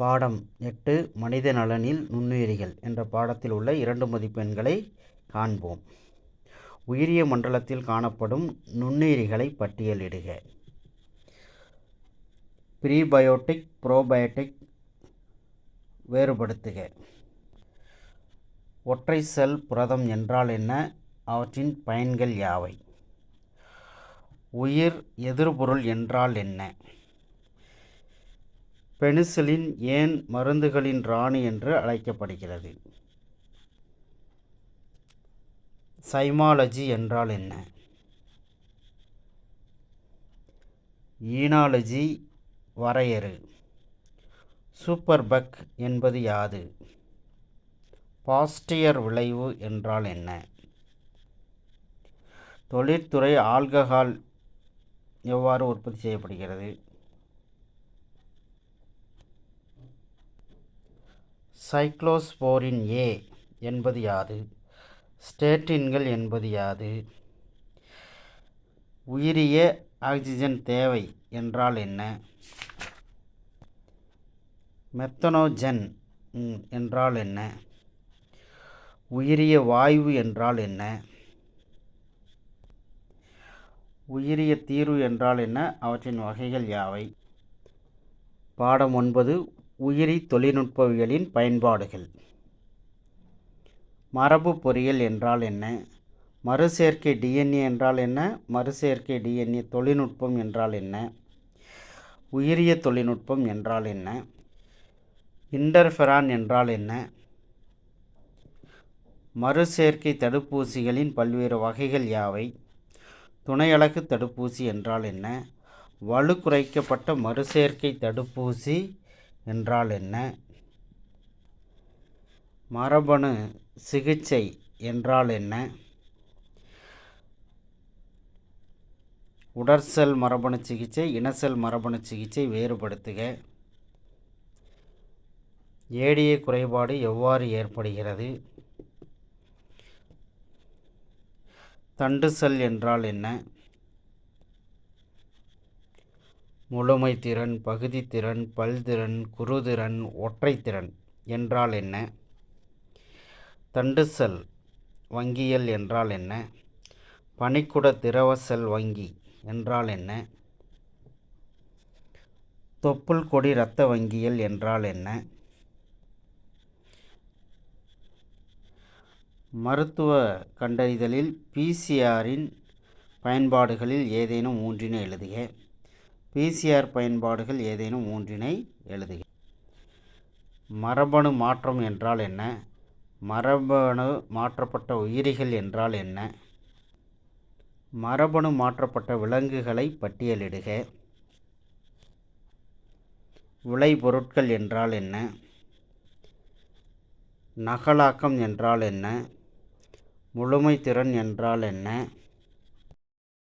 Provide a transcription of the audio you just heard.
பாடம் எட்டு மனித நலனில் நுண்ணுயிரிகள் என்ற பாடத்தில் உள்ள இரண்டு மதிப்பெண்களை காண்போம். உயிரிய மண்டலத்தில் காணப்படும் நுண்ணுயிரிகளை பட்டியலிடுக ப்ரீபயோட்டிக் ப்ரோபயோட்டிக் வேறுபடுத்துக. ஒற்றை செல் புரதம் என்றால் என்ன? அவற்றின் பயன்கள் யாவை? உயிர் எதிர்பொருள் என்றால் என்ன? பெனிசிலின் ஏன் மருந்துகளின் ராணி என்று அழைக்கப்படுகிறது? சைமாலஜி என்றால் என்ன? ஈனாலஜி வரையறு. சூப்பர் பக் என்பது யாது? பாஸ்டியர் விளைவு என்றால் என்ன? தொழிற்துறை ஆல்கஹால் எவ்வாறு உற்பத்தி செய்யப்படுகிறது? சைக்ளோஸ்போரின் ஏ என்பது யாது? ஸ்டேட்டின்கள் என்பது யாது? உயிரிய ஆக்சிஜன் தேவை என்றால் என்ன? மெத்தனோஜன் என்றால் என்ன? உயிரிய வாயு என்றால் என்ன? உயிரிய தீர்வு என்றால் என்ன? அவற்றின் வகைகள் யாவை? பாடம் ஒன்பது உயிரி தொழில்நுட்பவியலின் பயன்பாடுகள். மரபு பொறியியல் என்றால் என்ன? மறுசேர்க்கை டிஎன்ஏ என்றால் என்ன? மறுசேர்க்கை டிஎன்ஏ தொழில்நுட்பம் என்றால் என்ன? உயிரிய தொழில்நுட்பம் என்றால் என்ன? இன்டர்ஃபெரான் என்றால் என்ன? மறுசேர்க்கை தடுப்பூசிகளின் பல்வேறு வகைகள் யாவை? துணையலகு தடுப்பூசி என்றால் என்ன? வலு குறைக்கப்பட்ட மறுசேர்க்கை தடுப்பூசி என்றால் என்ன? மரபணு சிகிச்சை என்றால் என்ன? உடற்செல் மரபணு சிகிச்சை இனசெல் மரபணு சிகிச்சை வேறுபடுத்துக. ஏடிஏ குறைபாடு எவ்வாறு ஏற்படுகிறது? தண்டு செல் என்றால் என்ன? முழுமைத்திறன் பகுதித்திறன் பல்திறன் குறுதிறன் ஒற்றைத்திறன் என்றால் என்ன? தண்டு செல் வங்கியல் என்றால் என்ன? பனிக்குட திரவ செல் வங்கி என்றால் என்ன? தொப்புள் கொடி இரத்த வங்கியல் என்றால் என்ன? மருத்துவ கண்டறிதலில் பிசிஆரின் பயன்பாடுகளில் ஏதேனும் மூன்றினை எழுதுக. பிசிஆர் பயன்பாடுகள் ஏதேனும் மூன்றினை எழுதுக. மரபணு மாற்றம் என்றால் என்ன? மரபணு மாற்றப்பட்ட உயிரிகள் என்றால் என்ன? மரபணு மாற்றப்பட்ட விலங்குகளை பட்டியலிடுக. விளைபொருட்கள் என்றால் என்ன? நகலாக்கம் என்றால் என்ன? முழுமைத்திறன் என்றால் என்ன?